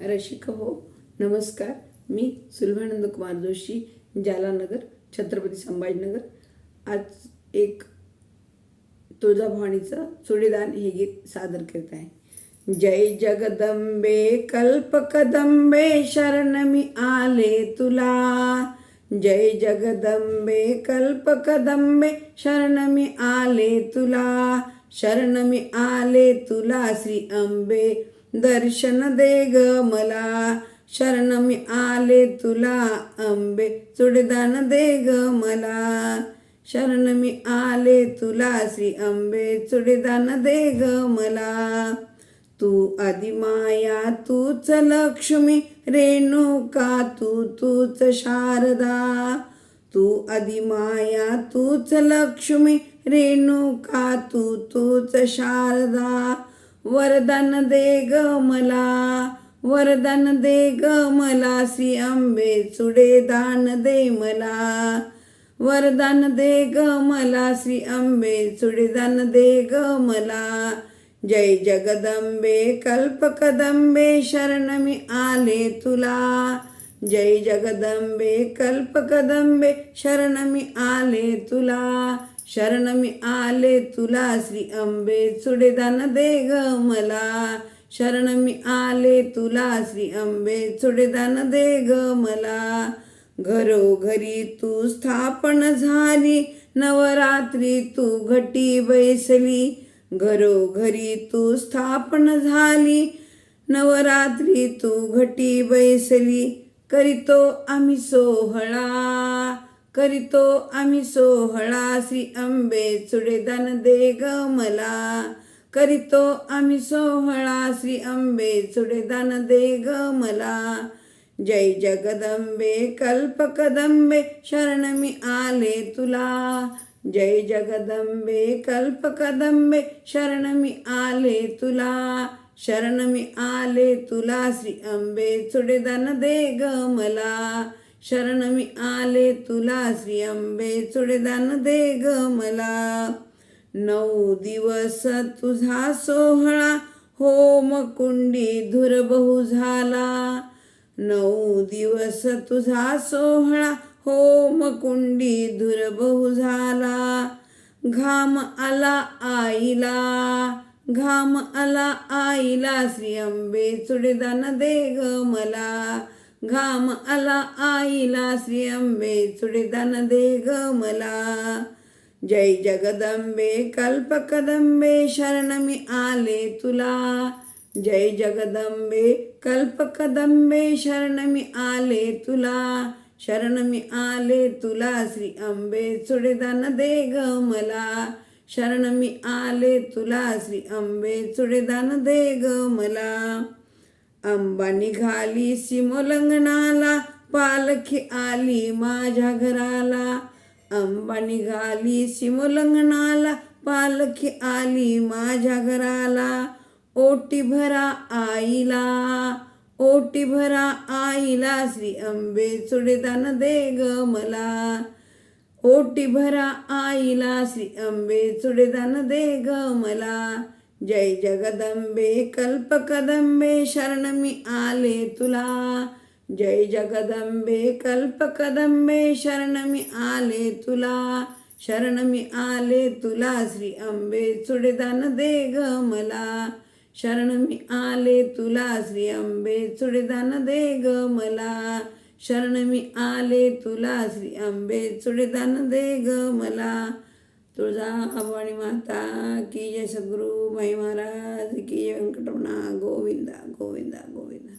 रसिक हो नमस्कार. मी सुलभानंद कुमार जोशी जालानगर छत्रपती संभाजीनगर. आज एक तुळजाभवानीचं चुडीदान हे गीत सादर करत आहे. जय जगदंबे कल्पकदंबे शरण मी आले तुला. जय जगदंबे कल्पकदंबे शरण मी आले तुला. शरण मी आले तुला श्री अंबे. दर्शन दे ग मला. शरण मी आले तुला. अंबे चुडदान दे ग मला. शरण मी आले तुला. श्री अंबे चुडदान दे ग मला. तू आदिमाया तूच लक्ष्मी रेणुका तू तूच शारदा. तू आदिमाया तूच लक्ष्मी रेणुका तू तूच शारदा. वरदान दे ग मला वरदान दे ग मला सी अंबे चुडे दान दे मला. वरदान दे ग मला श्री अंबे चुडीदान दे ग मला. जय जगदंबे कल्पकदंबे शरण मी आले तुला. जय जगदंबे कल्पकदंबे शरण मी आले तुला. शरण मी आले तुला श्री अंबे चुडेदान दे ग मला. शरण मी आले तुला श्री अंबे चुडेदान दे ग मला. घरोघरी तू स्थापन झाली नवरात्री तू घटी बैसली. घरोघरी तू स्थापन झाली नवरात्री तू घटी बैसली. करीतो आम्ही सोहळा. करीतो आम्ही सोहळा श्री अंबे चुडेदान दे ग मला. करीतो आम्ही सोहळा श्री अंबे चुडेदान दे ग मला. जय जगदंबे कल्पकदंबे शरण मी आले तुला. जय जगदंबे कल्पकदंबे शरण मी आले तुला. शरण मी आले तुला श्री अंबे चुडेदान दे ग मला. शरण मी आले तुला श्री अंबे चुडेदान दे ग मला. नऊ दिवस तुझा सोहळा होम कुंडी धुर बहु झाला. नऊ दिवस तुझा सोहळा होम कुंडी धुर बहु झाला. घाम आला आईला घाम आला आईला. श्री चुडेदान दे ग मला. घाम आला आईला श्री अंबे चुडेदान दे ग मला. जय जगदंबे कल्पकदंबे शरण मी आले तुला. जय जगदंबे कल्पकदंबे शरण मी आले तुला. शरण मी आले तुला श्री अंबे चुडेदान दे ग मला. शरण मी आले तुला श्री अंबे चुडेदान दे ग मला. आंबा निघाली सिमोलंगणाला पालखी आली माझ्या घराला. आंबा निघाली सिमोलंगणाला पालखी आली माझ्या घराला. ओटी भरा आईला ओटी भरा आईला श्री अंबे चुडेदान दे ग मला. ओटी भरा आईला श्री अंबे चुडेदान दे ग मला. जय जगदंबे कल्पकदंबे शरण मी आले तुला. जय जगदंबे कल्पकदंबे शरण मी आले तुला. शरण मी आले तुला श्री अंबे चुडेदान दे ग मला. शरण मी आले तुला श्री अंबे चुडेदान दे ग मला. शरण मी आले तुला श्री अंबे चुडेदान दे ग मला. તુળજા ભવાની માતા કી જય સદગુરુ ભાઈ મહારાજ કી જય વેંકટમણા ગોવિંદા ગોવિંદા ગોવિંદા